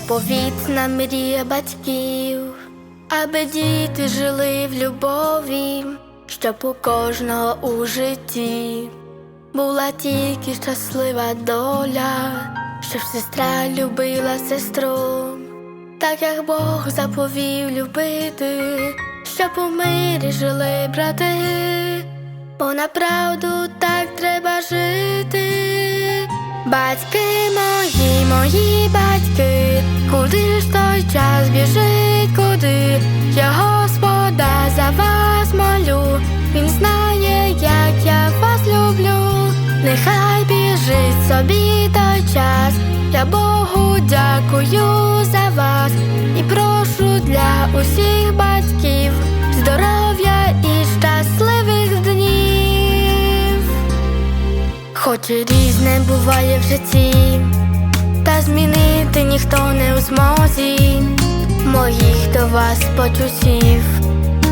заповітна мрія батьків, аби діти жили в любові, щоб у кожного у житті була тільки щаслива доля, щоб сестра любила сестру, так як Бог заповів любити, щоб у мирі жили брати, бо направду так треба жити. Батьки мої, мої батьки, куди ж той час біжить, куди? Я Господа за вас молю, Він знає, як я вас люблю, нехай біжить собі той час, я Богу дякую за вас і прошу для усіх Хоч і різне буває в житті, та змінити ніхто не у змозі моїх до вас почуттів,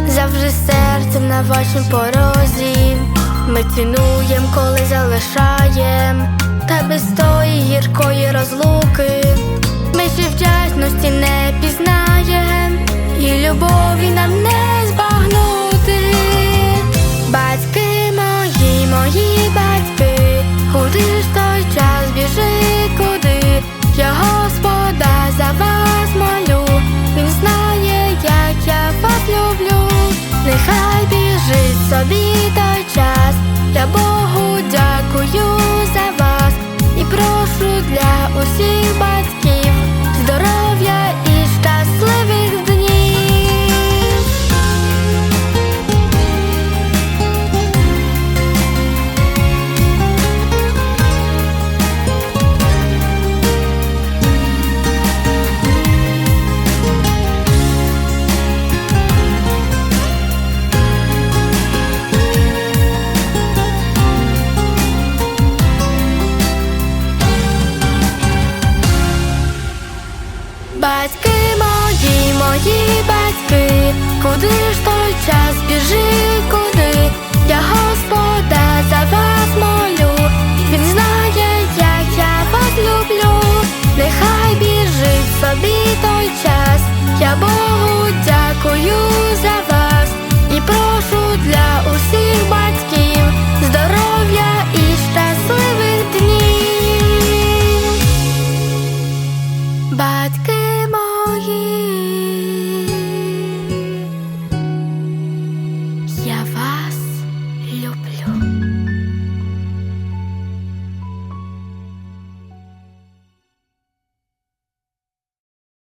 завжди серцем на вашім порозі. Ми цінуєм, коли залишаєм, та без тої гіркої розлуки. Ми ще вдячності не пізнаєм, і любові нам не собі той час, я Богу дякую за вас і прошу для усіх батьків Батьки мої, мої батьки, куди ж той час біжить, куди? Я Господа за вас молю, Він знає, як я вас люблю, нехай біжить собі той час, я Богу дякую за вас